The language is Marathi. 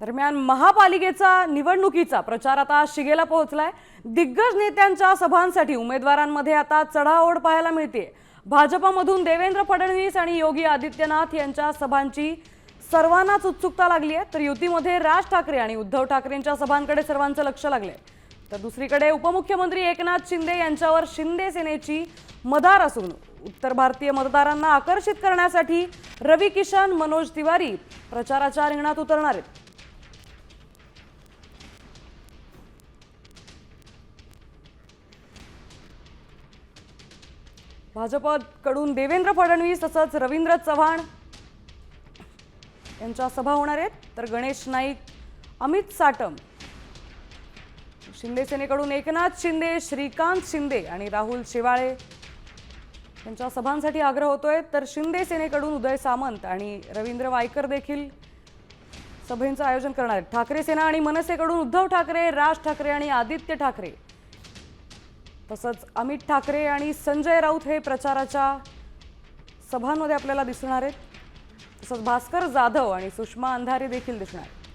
दरम्यान महापालिकेचा निवडणुकीचा प्रचार आता शिगेला पोहोचलाय. दिग्गज नेत्यांच्या सभांसाठी उमेदवारांमध्ये आता चढाओढ पाहायला मिळते भाजपमधून देवेंद्र फडणवीस आणि योगी आदित्यनाथ यांच्या सभांची सर्वांनाच उत्सुकता लागली आहे. तर युतीमध्ये राज ठाकरे आणि उद्धव ठाकरेंच्या सभांकडे सर्वांचं लक्ष लागलंय. तर दुसरीकडे उपमुख्यमंत्री एकनाथ शिंदे यांच्यावर शिंदे सेनेची मदार असून उत्तर भारतीय मतदारांना आकर्षित करण्यासाठी रवी किशन मनोज तिवारी प्रचाराच्या रिंगणात उतरणार आहेत. भाजपकडून देवेंद्र फडणवीस तसंच रवींद्र चव्हाण यांच्या सभा होणार आहेत. तर गणेश नाईक अमित साटम शिंदे सेनेकडून एकनाथ शिंदे श्रीकांत शिंदे आणि राहुल शेवाळे यांच्या सभांसाठी आग्रह होतोय. तर शिंदे सेनेकडून उदय सामंत आणि रवींद्र वायकर देखील सभेचं आयोजन करणार आहेत. ठाकरे सेना आणि मनसेकडून उद्धव ठाकरे राज ठाकरे आणि आदित्य ठाकरे तसंच अमित ठाकरे आणि संजय राऊत हे प्रचाराच्या सभांमध्ये आपल्याला दिसणार आहेत. तसंच भास्कर जाधव आणि सुषमा अंधारे देखील दिसणार आहेत.